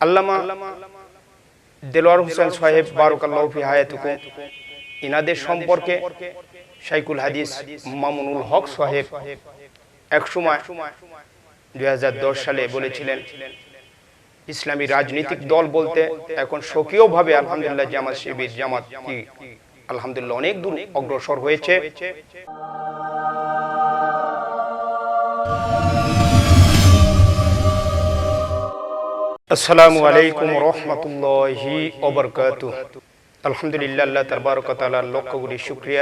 আল্লামা দেলোয়ার হোসেন সাহেব বারুকাল্লাহ ফি হায়াতুকুম ইনাদের সম্পর্কে শাইকুল হাদিস মামুনুল হক সাহেব একসময় দুই হাজার দশ সালে বলেছিলেন, ইসলামী রাজনৈতিক দল বলতে এখন স্বকীয়ভাবে আলহামদুলিল্লাহ জামাত শিবির, জামাত আলহামদুলিল্লাহ অনেক দূর অগ্রসর হয়েছে। আসসালামু আলাইকুম রহমতুল্লাহি ওবরকাত আলহামদুলিল্লাহ, আল্লাহ তারবারক তাআলার লক্ষ কোটি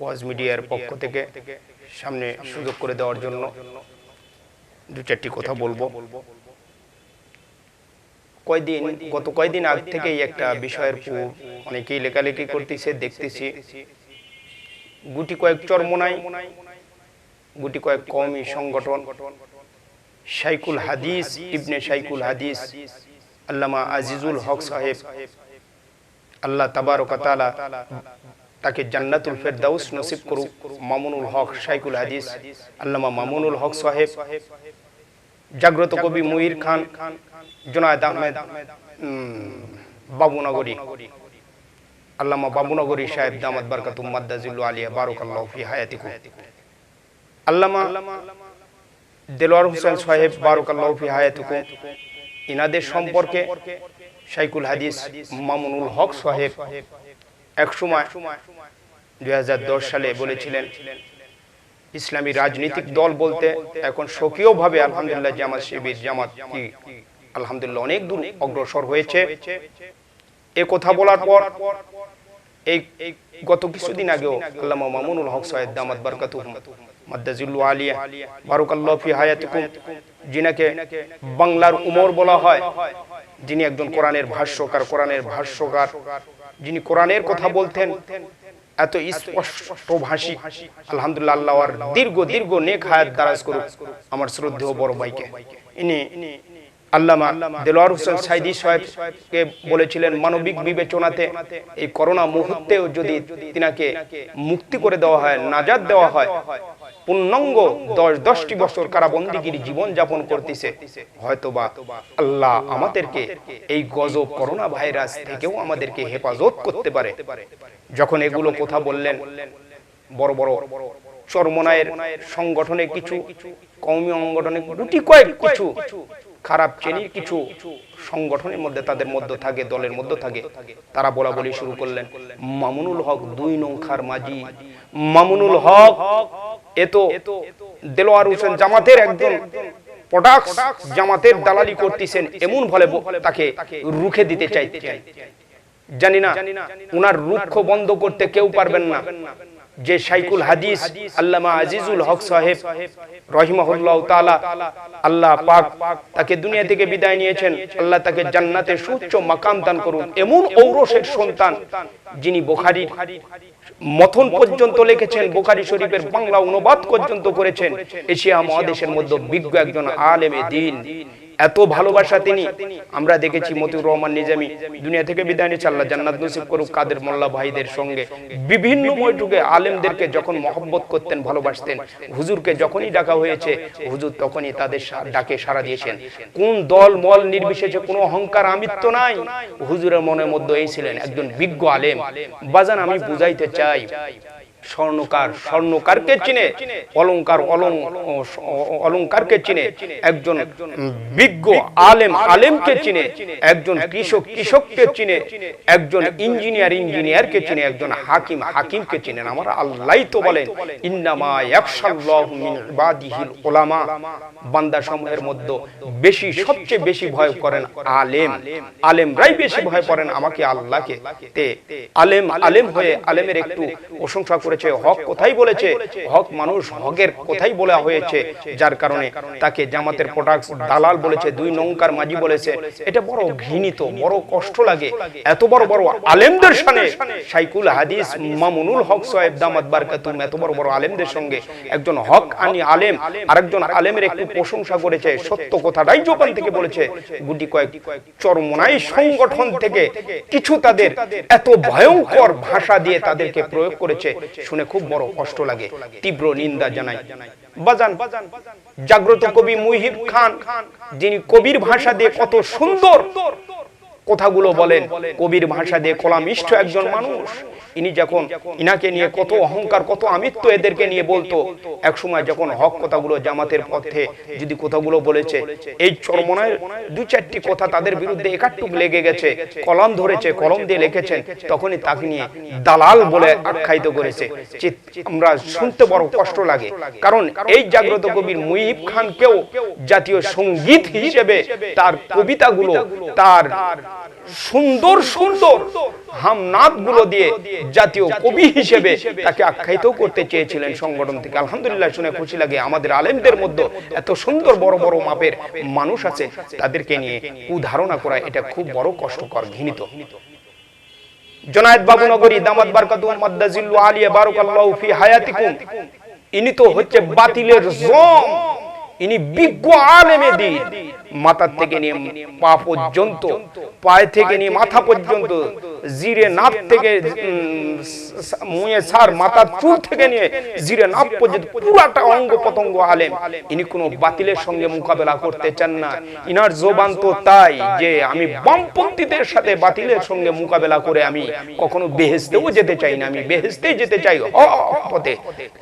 ওয়াজ মিডিয়ার পক্ষ থেকে সামনে সুযোগ করে দেওয়ার জন্য দু চারটি কথা বলব। কয়দিন, গত কয়দিন আগ থেকেই একটা বিষয়ের উপর অনেকেই লেখালেখি করতেছে, দেখতেছি। গুটি কয়েক চরমোনাই, গুটি কয়েক কওমি সংগঠন শাইকুল হাদিস, ইবনে শাইকুল হাদিস, আল্লামা আজিজুল হক সাহেব। আল্লাহ তাবারক তাআলা তাকে জান্নাতুল ফেরদাউস নসিব করুক, মামুনুল হক শাইকুল হাদিস, আল্লামা মামুনুল হক সাহেব। জাগ্রত কবি মুহির খান, জোনায়েদ আহমেদ বাবুনগরী। আল্লামা বাবুনগরী সাহেব দামাত বারকাতুম মাদ্দাজিল্লু আলিয়া, বারাকাল্লাহু ফি হায়াতিকুম। আল্লামা দেলোয়ার হোসেন সাহেব বারুকাল্লাহ ফি হায়াতুকুম। ইনাদের সম্পর্কে শাইকুল হাদিস মামুনুল হক সাহেব একসময় দুই সালে বলেছিলেন ইসলামী রাজনৈতিক দল বলতে এখন স্বকীয়ভাবে আলহামদুলিল্লাহ জামাত শিবির জামাত কি আলহামদুলিল্লাহ অনেক দূর অগ্রসর হয়েছে। এ কথা বলার পর এই গত কিছুদিন আগেও আল্লামা মামুনুল হক সাহেব দামাত বারকাতুহুম মাদ্দাজিল্লু আলিয়া, বারাকাল্লাহু ফি হায়াতিকুম, যিনাকে বাংলার উমর বলা হয়, যিনি একজন কোরআনের ভাষ্যকার কোরআনের ভাষ্যকার। যিনি কোরআনের কথা বলতেন, এত স্পষ্ট ভাষী আলহামদুলিল্লাহ, আল্লাহ আর দীর্ঘ দীর্ঘ নেক হায়াত দারাজ করুক আমার শ্রদ্ধেয় বড় ভাইকে। ইনি আল্লামা দেলোয়ার হোসেন সাইদি সাহেবকে বলেছিলেন, মানবিক বিবেচনাতে এই করোনা মুহূর্তেও যদি তিনাকে মুক্তি করে দেওয়া হয়, নাজাদ দেওয়া হয় পূর্ণাঙ্গ দশ দশটি বছর কারাবন্দিগির জীবন যাপন করতেছে। হয়তোবা আল্লাহ আমাদেরকে এই গজব করোনা ভাইরাস থেকেও আমাদেরকে হেফাজত করতে পারে। যখন এগুলো কথা বললেন, বড় বড় চরমনায়ের সংগঠনে কিছু কৌমি সংগঠনে গুটি কয়েক কিছু, খারাপ শ্রেণির কিছু সংগঠনের মধ্যে তাদের মধ্যে থাকে, দলের মধ্যে থাকে, তারা বলা বলি শুরু করলেন, মামুনুল হক দুই নৌখার মাঝি। মামুনুল হক এত দেলোয়ার হোসেন জামাতের একজন প্রোডাক্ট জামাতের দালালি করতেছেন এমন বলে তাকে রুখে দিতে চাইতে জানি না উনার রুক্ষ বন্ধ করতে কেউ পারবেন না। যে শাইকুল হাদিস আল্লামা আজিজুল হক সাহেব রহিমাহুল্লাহ তাআলা আল্লাহ পাক তাকে দুনিয়া থেকে বিদায় নিয়েছেন। আল্লাহ তাকে জান্নাতে সুউচ্চ মাকাম দান করুন। এমন ঔরসের সন্তান যিনি বুখারীর মথন পর্যন্ত লিখেছেন বুখারী শরীফের বাংলা অনুবাদ পর্যন্ত করেছেন। এশিয়া মহাদেশের মধ্যে বিজ্ঞ একজন আলেমে দিন। এত ভালোবাসা তিনি। আমরা দেখেছি মতিউর রহমান নিজামী দুনিয়া থেকে বিদায় নিচ্ছে আল্লাহ জান্নাত নসিব করুক কাদের মোল্লা ভাইদের সঙ্গে। বিভিন্ন ময়টুকে আলেমদেরকে যখন মহব্বত করতেন, ভালোবাসতেন, হুজুরকে যখনই ডাকা হয়েছে, হুজুর তখনই তাদের ডাকে সাড়া দিয়েছেন। কোন দল মল নির্বিশেষে কোনো অহংকার আমিত্ব নাই। হুজুরের মনের মধ্যে এই ছিলেন একজন বিজ্ঞ আলেম। বাজান, আমি বুঝাইতে চাই স্বর্ণকার, স্বর্ণকারকে চিনে, অলংকার, অলং অলংকারকে চিনে, একজন বিজ্ঞ আলেম, আলেমকে চিনে, একজন কৃষক, কৃষককে চিনে, একজন ইঞ্জিনিয়ার, ইঞ্জিনিয়ারকে চিনে, একজন হাকিম, হাকিমকে চিনেন। আমার আল্লাহই তো বলেন, ইন্নামা ইয়াখশাল্লাহু মিন ইবাদিহিল উলামা। বান্দা সমূহের মধ্যে বেশি, সবচেয়ে বেশি ভয় করেন আলেম। আলেমরাই বেশি ভয় করেন আমাকে, আল্লাহকে। তে আলেম আলেম হয়ে আলেমের একটু প্রশংসা করেছে, হক কোথায় বলেছে? হক মানুষ হকের কোথায় বলা হয়েছে? যার কারণে তাকে জামাতের প্রোডাক্ট দালাল বলেছে, দুই নৌকার মাঝি বলেছে। এটা বড় ঘৃণিত, বড় কষ্ট লাগে। এত বড় বড় আলেমদের সামনে সাইকুল হাদিস মামুনুল হক সাহেব দামাত বারকাতুম, এত বড় বড় আলেমদের সঙ্গে একজন হক আনি আলেম, আরেকজন আলেমের একটু প্রশংসা করেছে। সত্য কথাটাই জোপান থেকে বলেছে। গুটি কয়েক চরমনাই সংগঠন থেকে কিছু তাদের এত ভয়ঙ্কর ভাষা দিয়ে তাদেরকে প্রয়োগ করেছে। শুনে খুব বড় কষ্ট লাগে তীব্র নিন্দা জানাই। বাজান জাগ্রত কবি মুহিব খান যিনি কবির ভাষা দিয়ে কত সুন্দর। কথাগুলো বলেন কবির ভাষা দিয়ে কলামিষ্ঠ একজন মানুষ। ইনি যখন ইনাকে নিয়ে কত অহংকার কত আমিত্ব এদেরকে নিয়ে বলতো এক সময় যখন হক কথাগুলো জামাতের পথে যদি কথাগুলো বলেছে এই চরমনায় দু চারটি কথা তাদের বিরুদ্ধে একাটুক লেগে গেছে কলম ধরেছে কলম দিয়ে লিখেছেন তখনই তাকে নিয়ে দালাল বলে আখ্যায়িত করেছে। আমরা শুনতে বড় কষ্ট লাগে। কারণ এই জাগ্রত কবির মুহিব খানকেও জাতীয় সংগীত হিসেবে তার কবিতাগুলো তার সুন্দর সুন্দর হামনাদগুলো দিয়ে জাতীয় কবি হিসেবে তাকে আখ্যায়িত করতে চেয়েছিলেন সংগঠন থেকে। আলহামদুলিল্লাহ শুনে খুশি লাগে আমাদের আলেমদের মধ্যে এত সুন্দর বড় বড় মাপের মানুষ আছে তাদেরকে নিয়ে কুধারণা করা এটা খুব বড় কষ্টকর ঘৃণিত। জনায়েত বাবুনগরী দামাত বারকাতু মাদ্দাজিল্লু আলিয়া বারাকাল্লাহু ফি হায়াতিকুম। ইনি তো হচ্ছে বাতিলের জম। ইনি বিজ্ঞ আলেমে দিন। মাথার থেকে নিয়ে পা পর্যন্ত পায়ে থেকে নিয়ে মাথা পর্যন্ত জিরে নাপ থেকে মুয়ে সার মাথার চুল থেকে নিয়ে জিরে নাপ পর্যন্ত পুরাটা অঙ্গ পতঙ্গ আলেম। ইনি কোনো বাতিলের সঙ্গে মোকাবেলা করতে চান না। ইনার জোবান তো তাই যে আমি বামপন্থীদের সাথে বাতিলের সঙ্গে মোকাবেলা করে আমি কখনো বেহেস্তেও যেতে চাই না আমি বেহেস্তেই যেতে চাই পথে।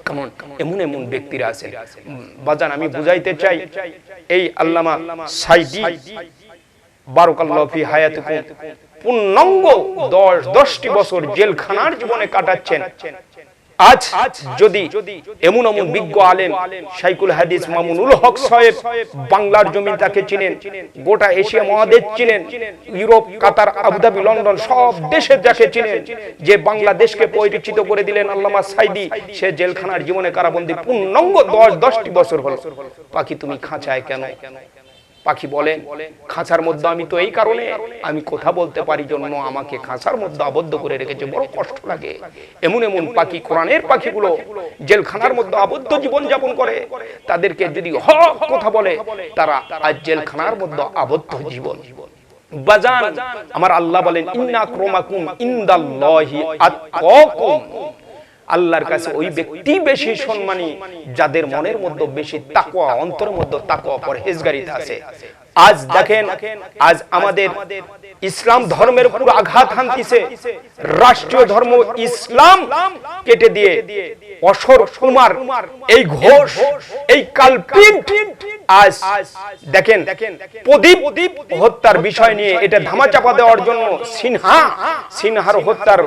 কেমন? এমন এমন ব্যক্তিরা উম, বাজান আমি বুঝাইতে চাই এই আল্লামা সাইদি, বারকাল্লাহ ফি হায়াতুকুম, পূর্ণাঙ্গ দশ, দশটি বছর জেলখানার জীবনে কাটাচ্ছেন। আজ যদি এমন এমন বিজ্ঞ আলেম সাইকুল হাদিস মামুনুল হক সাহেব বাংলার জমি তাকে চিনেন, গোটা এশিয়া মহাদেশ চিনেন, ইউরোপ, কাতার, আবুধাবি, লন্ডন সব দেশে যাকে চিনেন, যে বাংলাদেশকে পরিচিত করে দিলেন আল্লামা সাইদি, সে জেলখানার জীবনে কারাবন্দী পূর্ণাঙ্গ দশ, দশটি বছর হলো। পাখি তুমি খাঁচায় কেন? পাখি বলেন খাঁচার মধ্যে আমি তো এই কারণে, আমি কথা বলতে পারি জন্য আমাকে খাঁচার মধ্যে আবদ্ধ করে রেখেছে। বড় কষ্ট লাগে। এমন এমন পাখি, কোরআনের পাখিগুলো জেলখানার মধ্যে আবদ্ধ জীবন যাপন করে। তাদেরকে যদি হক কথা বলে, তারা আজ জেলখানার মধ্যে আবদ্ধ জীবন। বাজান, আমার আল্লাহ বলেন ইন্দাল্লাহি আতকাকুম। আল্লাহর কাছে ওই ব্যক্তি বেশি সম্মানী যাদের মনের মধ্যে বেশি তাকোয়া অন্তরের মধ্যে তাকোয়া পরহেজগারিতা আছে। আজ দেখেন আজ আমাদের ইসলাম ধর্মের উপর আঘাত হানতিছে। রাষ্ট্রীয় ধর্ম ইসলাম কেটে দিয়ে অসর কুমার, এই ঘোষ, এই কালপিট আজ দেখেন, প্রদীপ হত্যার বিষয় নিয়ে এটা ধামাচাপা দেওয়ার জন্য সিনহা, সিনহার হত্যার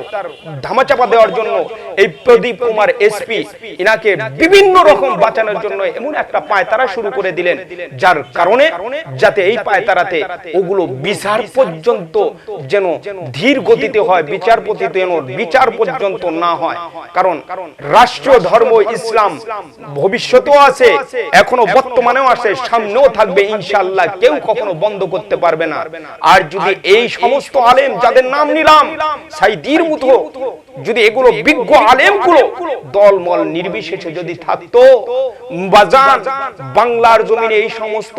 ধামাচাপা দেওয়ার জন্য এই প্রদীপ কুমার এসপি ইনাকে বিভিন্ন রকম বাঁচানোর জন্য এমন একটা পায়তারা শুরু করে দিলেন, যার কারণে যাতে এই পায়তারাতে ওগুলো বিচার পর্যন্ত যেন ধীর গতিতে হয় বিচারপতি যেন বিচার পর্যন্ত না হয়। কারণ রাষ্ট্রীয় ধর্ম ইসলাম ভবিষ্যতেও আছে এখনও বর্তমানেও আছে সামনেও থাকবে ইনশাআল্লাহ। কেউ কখনো বন্ধ করতে পারবে না। আর যদি এই সমস্ত আলেম যাদের নাম নিলাম সাইদির মতো যদি এগুলো বিজ্ঞ আলেমগুলো দলমল নির্বিশেষে যদি থাকতো বাজান বাংলার জমিনে এই সমস্ত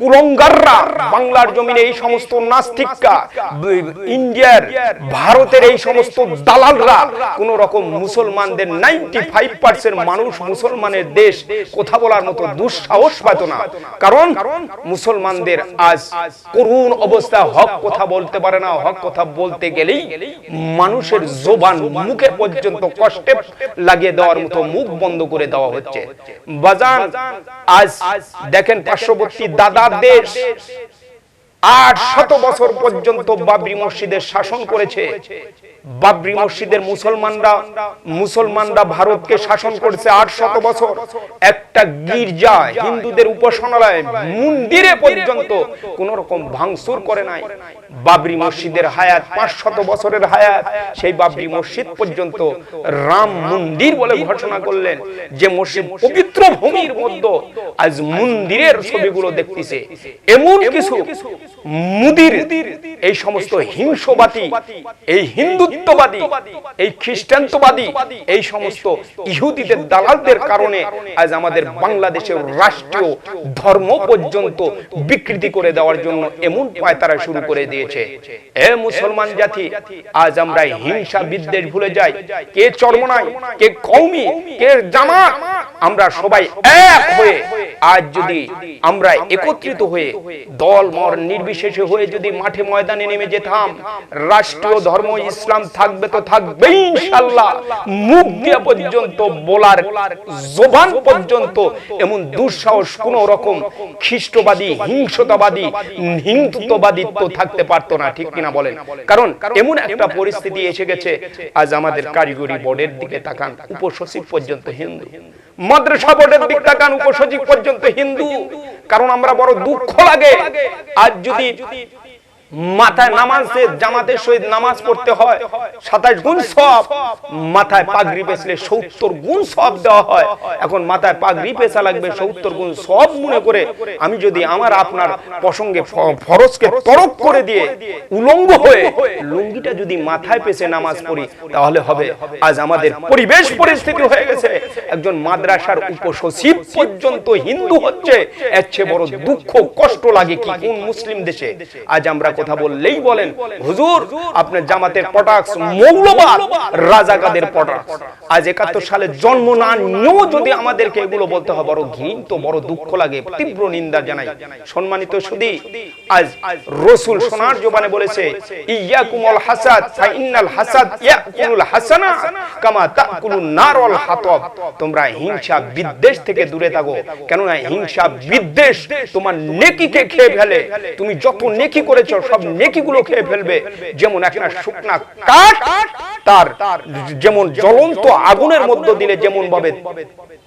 কুলঙ্গাররা বাংলার জমিনে এই সমস্ত ইন্ডিয়ার, ভারতের এই সমস্ত দালালরা, কোন রকম মুসলমানদের নাইনটি ফাইভ পার্সেন্ট মানুষ মুসলমানের দেশ, কথা বলার মতো দুঃসাহস পাত না। কারণ মুসলমানদের আজ করুণ অবস্থা, হক কথা বলতে পারে না, হক কথা বলতে গেলেই মানুষের জোবান মুখে পর্যন্ত কষ্টে লাগিয়ে দেওয়ার মতো মুখ বন্ধ করে দেওয়া হচ্ছে। বাজান, আজ দেখেন পার্শ্ববর্তী দাদা দেশ। আট বছর পর্যন্ত বাবরি মসজিদের শাসন করেছে। বাবরি মসজিদের মুসলমানরা মুসলমানরা ভারতকে শাসন করেছে আট বছর। একটা গির্জা হিন্দুদের উপাসনালয় মন্দিরে পর্যন্ত কোন রকম ভাঙচুর করে নাই। বাবরি মসজিদের হায়াত, পাঁচ শত বছরের হায়াত, সেই বাবরি মসজিদ পর্যন্ত রাম মন্দির বলে ঘোষণা করলেন যে মসজিদ পবিত্র ভূমির মধ্যে আজ মন্দিরের ছবিগুলো দেখতেছে। এমন কিছু মুদির, এই সমস্ত হিংসবাদী এই হিন্দুত্ববাদী, এই খ্রিস্টানত্ববাদী, এই সমস্ত ইহুদিদের দালালদের কারণে আজ আমাদের বাংলাদেশের রাষ্ট্রীয় ধর্ম পর্যন্ত বিকৃতি করে দেওয়ার জন্য এমন পায়তারা শুরু করে দিয়েছে। এ মুসলমান জাতি, আজ আমরা হিংসা বিদ্বেষ ভুলে যাই। কে চর্মনাই, কে কৌমি কে জামা আমরা সবাই এক হয়ে আজ যদি আমরা একত্রিত হয়ে দল মর নির্বিশেষে হয়ে যদি মাঠে ময়দানে নেমে যেতাম, রাষ্ট্রীয় ধর্ম ইসলাম থাকবে তো থাকবে ইনশাল্লাহ মুখ দিয়ে পর্যন্ত, বলার জবান পর্যন্ত এমন দুঃসাহস কোন রকম খ্রিস্টবাদী, হিংসতাবাদী, হিন্দুত্ববাদিত্ব থাকতে পারতো না, ঠিক কিনা বলেন? কারণ এমন একটা পরিস্থিতি এসে গেছে, আজ আমাদের কারিগরি বোর্ডের দিকে তাকান, উপসচিব পর্যন্ত হিন্দু। মাদ্রাসা বোর্ডের দিক তাকান উপসচিব পর্যন্ত হিন্দু কারণ আমরা বড় দুঃখ লাগে। আজ যদি মাথায় নামাজে জামাতের সহিত নামাজ পড়তে হয় সাতাশ গুণ সব মাথায় পাগড়ি পেছলে সত্তর গুণ সব দেওয়া হয়। এখন মাথায় পাগড়ি পেঁচা লাগবে সত্তর গুণ সব মনে করে আমি যদি আমার আপনার প্রসঙ্গে ফরজকে তরক করে দিয়ে উলঙ্গ হয়ে লুঙ্গিটা যদি মাথায় পেছে নামাজ পড়ি তাহলে হবে আজ আমাদের পরিবেশ পরিস্থিতি হয়ে গেছে। একজন মাদ্রাসার উপসচিব পর্যন্ত হিন্দু হচ্ছে এর চেয়ে বড় দুঃখ কষ্ট লাগে কি? কোন মুসলিম দেশে? আজ আমরা কথা বললেই বলেন। হুজুর আপনার জামাতের পটাক্স মৌলবাদ রাজাকাদের পটাক্স। আজ একাত্তর সালে জন্ম না নিয়েও যদি আমাদেরকে এগুলো বলতে হয় বড় ঘৃণিত বড় দুঃখ লাগে। তীব্র নিন্দা জানাই। সম্মানিত সুদী আজ রসুল সোনার জবানে বলেছে ইয়াকুমুল হাসাদ ফা ইন্নাল হাসাদ ইয়াকুলুল হাসানা কামা তাকুলুন নারুল হাতাব। তোমরা হিংসা বিদ্বেষ থেকে দূরে থাকো কেননা হিংসা বিদ্বেষ তোমার নেকিকে খেয়ে ফেলে। তুমি যত নেকি করেছ সব নেকিগুলো খেয়ে ফেলবে। যেমন একটা শুকনা কাঠ, তার যেমন জ্বলন্ত আগুনের মধ্য দিলে যেমন ভাবে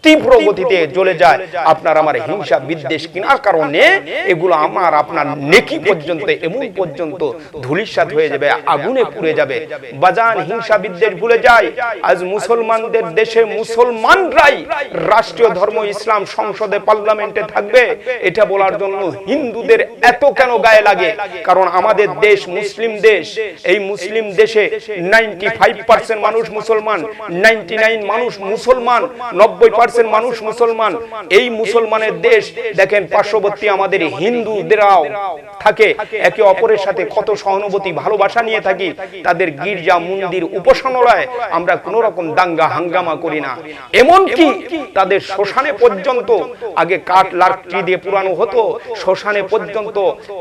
তীব্র গতিতে জ্বলে যায়। আপনার আমার হিংসা বিদ্বেষ কিনার কারণে এগুলো আমার আপনার নেকি পর্যন্ত, এমন পর্যন্ত ধুলিসাৎ হয়ে যাবে, আগুনে পুড়ে যাবে। বাজান হিংসা বিদ্বেষ ভুলে যায়। আজ মুসলমানদের দেশে মুসলমানরাই রাষ্ট্রীয় ধর্ম, ইসলাম সংসদে, পার্লামেন্টে থাকবে। এটা বলার জন্য হিন্দুদের এত কেন গায়ে লাগে? কারণ আমাদের দেশ মুসলিম দেশ। এই মুসলিম দেশে নাইনটি ফাইভ পার্সেন্ট মানুষ মুসলমান নাইনটি নাইন মানুষ মুসলমান, নব্বই পার্সেন্ট মানুষ মুসলমান। এই মুসলমানের দেশ, দেখেন, পার্শ্ববর্তী আমাদের হিন্দুদেরাও থাকে, একে অপরের সাথে কত সহানুভূতি, ভালোবাসা নিয়ে থাকি। তাদের গির্জা, মন্দির, উপাসনালয় আমরা কোন রকম দাঙ্গা, হাঙ্গামা করি না। এমন কি তাদের শ্মশানে পর্যন্ত আগে কাঠ লাকড়ি দিয়ে পুরানো হতো, শ্মশানে পর্যন্ত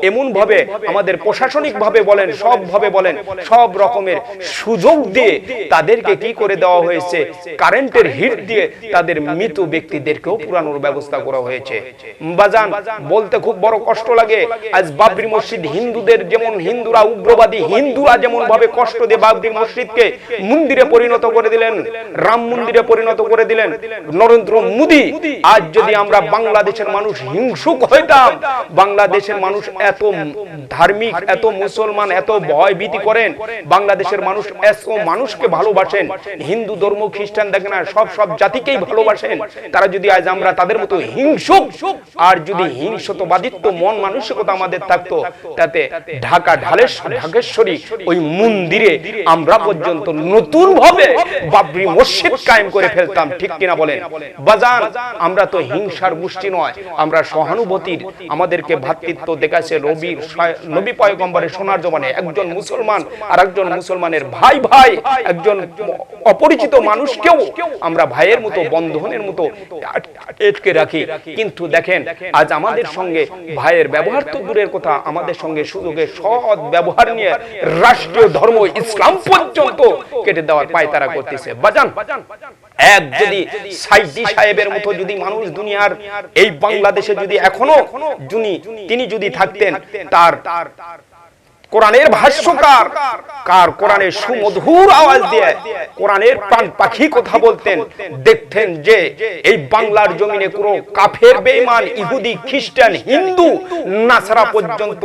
এমন ভাবে আমাদের প্রশাসনিক ভাবে বলেন সব ভাবে বলেন, সব রকমের সুযোগ দিয়ে তাদেরকে কি করে দেওয়া হয়েছে? কারেন্টের হিট দিয়ে তাদের মৃত ব্যক্তিদেরকেও পুরানোর ব্যবস্থা করা হয়েছে। বাজান বলতে খুব বড় কষ্ট লাগে। আজ বাবরি মসজিদ হিন্দুদের যেমন, হিন্দুরা উগ্রবাদী, হিন্দুরা যেমন ভাবে কষ্ট দিয়ে বাবরি মসজিদকে মন্দিরে পরিণত করে দিলেন, রাম মন্দিরে পরিণত করে দিলেন, নরেন্দ্র মোদী, আজ যদি আমরা বাংলাদেশের মানুষ হিংসুক হইতাম, বাংলাদেশের মানুষ এত ধার্মিক এত মুসলমান এত ভয় ভীতি করেন বাংলাদেশের মানুষ এত মানুষকে ভালোবাসেন। হিন্দু ধর্ম খ্রিস্টান দেখেন না সব সব জাতিকেই ভালোবাসেন। তারা যদি আজ আমরা তাদের মতো হিংসুক আর যদি হিংসতবাদিত্ব মন মানসিকতা আমাদের থাকতো তাতে ঢাকা ঢাকেশ্বরী ওই মন্দিরে আমরা পর্যন্ত নতুন ভাবে বাবরি মসজিদ কায়েম করে ফেলতাম ঠিক কিনা বলেন? বাজান আমরা তো হিংসার গোষ্ঠী নয় আমরা সহানুভূতির আমাদেরকে ভ্রাতৃত্ব দেখাচ্ছে রবির নবী পয়গম্বরের সোনার জমানে একজন মুসলমান আর একজন মুসলমানের ভাই ভাই, একজন অপরিচিত মানুষকেও আমরা ভাইয়ের মতো, বন্ধনের মতো এটকে রাখি। কিন্তু দেখেন, আজ আমাদের সঙ্গে ভাইয়ের ব্যবহার তো দূরের কথা, আমাদের সঙ্গে সুযোগে সৎ ব্যবহার নিয়ে রাষ্ট্রীয় ধর্ম, ইসলাম পর্যন্ত কেটে দেওয়ার পায় তারা করতেছে। বাজান এক যদি সাইদি সাহেবের মতো যদি মানুষ দুনিয়ার এই বাংলাদেশে যদি এখনও তিনি যদি থাকতেন, তার কোরআনের ভাষ্যকার। কার কোরআনের সুমধুর আওয়াজ দিয়ে কোরআনের প্রাণ পাখি কথা বলতেন, দেখতেন যে এই বাংলার জমিনে কোনো কাফের, বেঈমান, ইহুদি, খ্রিস্টান, হিন্দু, নাসারা পর্যন্ত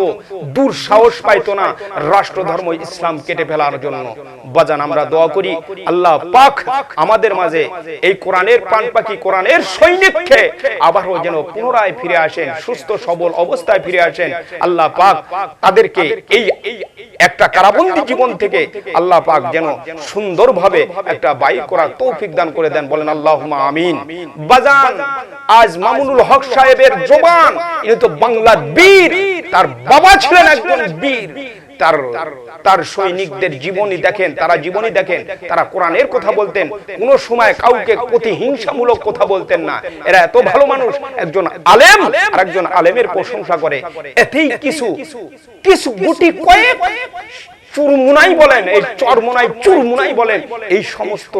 দূর সাহস পাইতো না রাষ্ট্র ধর্ম ইসলাম কেটে ফেলার জন্য। বাজান, আমরা দোয়া করি, আল্লাহ পাক আমাদের মাঝে এই কোরআনের প্রাণ পাখি, কোরআনের সৈনিককে আবারও যেন পুনরায় ফিরে আসেন, সুস্থ, সবল অবস্থায় ফিরে আসেন। আল্লাহ পাক তাদেরকে এই একটা কারাবন্দী জীবন থেকে আল্লাহ পাক যেন সুন্দরভাবে একটা বাইক করার তৌফিক দান করে দেন। বলেন আল্লাহ আমিন। বাজান, আজ মামুনুল হক সাহেবের জবান, ইনি তো বাংলার বীর, তার বাবা ছিলেন একজন বীর। তার তার সৈনিকদের জীবনী দেখেন তারা জীবনী দেখেন তারা কোরআনের কথা বলতেন কোন সময় কাউকে প্রতিহিংসামূলক কথা বলতেন না। এরা এত ভালো মানুষ একজন আলেম আর একজন আলেমের প্রশংসা করে। এতেই কিছু কিছু গুটি কয়েক চুরমুনাই বলেন এই চরমুনাই চুরমুনাই বলেন এই সমস্ত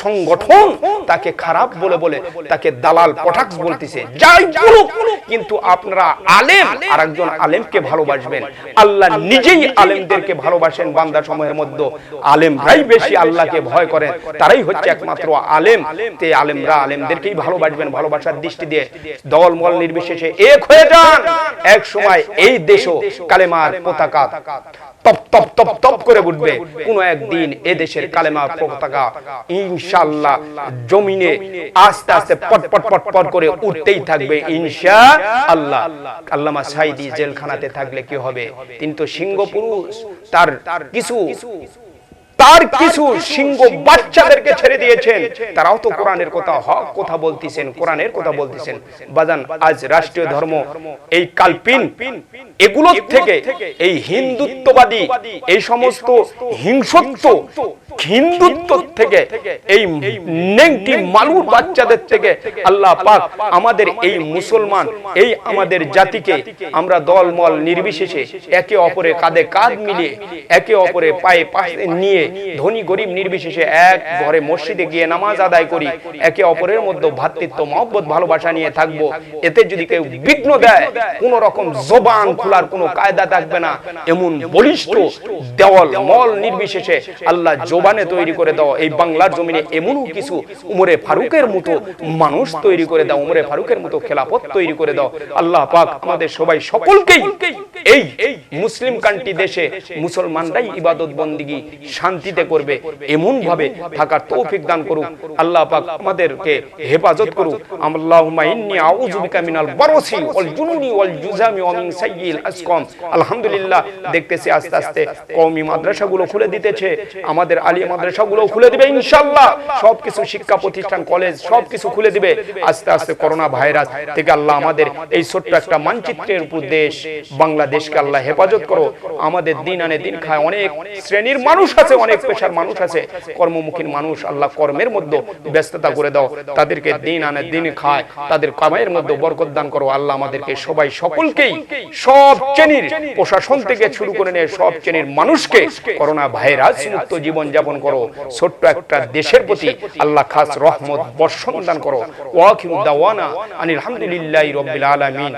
সংগঠন তাকে খারাপ বলে বলে তাকে দালাল পটাক্স বলতেছে। যাই বলুক কিন্তু আপনারা আলেম আর একজন আলেমকে ভালোবাসবেন। আল্লাহ নিজেই আলেমদেরকে ভালোবাসেন বান্দা সময়ের মধ্যে। আলেমরাই বেশি আল্লাহকে ভয় করেন তারাই হচ্ছে একমাত্র আলেম। তে আলেমরা আলেমদেরকেই ভালোবাসবেন ভালোবাসার দৃষ্টি দিয়ে। দল মল নির্বিশেষে এক হয়ে যান। এক সময় এই দেশও কালেমার পতাকা তপ তপ তপ তপ করে উঠবে। কোন একদিন এ দেশের কালেমা পতাকা ইনশাআল্লাহ জমিনে আস্তে আস্তে পট পট পট পট করে উঠতেই থাকবে ইনশা আল্লাহ আল্লামা সাইদি জেলখানাতে থাকলে কি হবে? কিন্তু সিংহ পুরুষ তার কিছু তার কিছু সিংহ বাচ্চাদেরকে ছেড়ে দিয়েছেন। তারাও তো কোরআনের কথা হক কথা বলতেছেন কোরআনের কথা বলতেছেন। বাজান আজ রাষ্ট্রীয় ধর্ম এই কালপিন এগুলোর থেকে এই হিন্দুত্ববাদী এই সমস্ত হিংসত্ব হিন্দুত্ব থেকে এই নেংটি মালুর বাচ্চাদের থেকে আল্লাহ পাক আমাদের এই মুসলমান এই আমাদের জাতিকে আমরা দলমল নির্বিশেষে একে অপরে কাঁধে কাঁধ মিলিয়ে একে অপরে পায়ে পায়ে নিয়ে ধনী গরিব নির্বিশেষে এক ঘরে মসজিদে গিয়ে নামাজ আদায় করি। একে অপরের মধ্যে ভ্রাতৃত্ব মহব্বত, ভালোবাসা নিয়ে থাকব। এতে যদি কেউ বিঘ্ন দেয়, কোন রকম জবান খোলার কোনো কায়দা থাকবে না। এমন বলিষ্ঠ দেওয়াল, মল নির্বিশেষে আল্লাহ জবানে তৈরি করে দাও। এই বাংলার জমিনে এমনও কিছু উমরে ফারুকের মতো মানুষ তৈরি করে দাও, উমরে ফারুকের মতো খেলাপথ তৈরি করে দাও। আল্লাহ পাক আমাদের সবাই সকলকেই এই মুসলিম কান্ট্রি দেশে মুসলমানরাই ইবাদত বন্দিগি শান্তিতে করবে এমন ভাবে থাকার তৌফিক দান করুক। আল্লাহ পাক আমাদেরকে হেফাজত করুক। আল্লাহুম্মা ইন্নী আউযু বিকা মিনাল বারসি ওয়াল জুনুনি ওয়াল জুজামি ওয়া মিন সাইয়িল আসকাম। আলহামদুলিল্লাহ, দেখতেছি আস্তে আস্তে কওমি মাদ্রাসাগুলো খুলে দিতেছে। আমাদের আলিয়া মাদ্রাসাগুলো খুলে দিবে ইনশাআল্লাহ। সবকিছু শিক্ষা প্রতিষ্ঠান, কলেজ সবকিছু খুলে দিবে। আস্তে আস্তে করোনা ভাইরাস থেকে আল্লাহ আমাদের এই ছোট্ট একটা মানচিত্রের উপর দেশ, বাংলাদেশকে আল্লাহ হেফাজত করো। আমাদের দিন আনে দিন খায় অনেক শ্রেণির মানুষ আছে, অনেক পেশার মানুষ আছে কর্মমুখী মানুষ, আল্লাহ কর্মের মধ্যে ব্যস্ততা করে দাও, তাদেরকে দিন আনে দিন খায়, তাদের কামাইয়ের মধ্যে বরকত দান করো, আল্লাহ আমাদেরকে সবাই সকলকেই সব শ্রেণির প্রশাসন থেকে শুরু করে নিয়ে সব শ্রেণির মানুষকে করোনা ভাইরাস মুক্ত জীবন যাপন করো, ছোট্ট একটা দেশের প্রতি আল্লাহ খাস রহমত বর্ষণ দান করো। ওয়াকিম দাওয়ানা আনিল হামদুলিল্লাহি রাব্বিল আলামিন।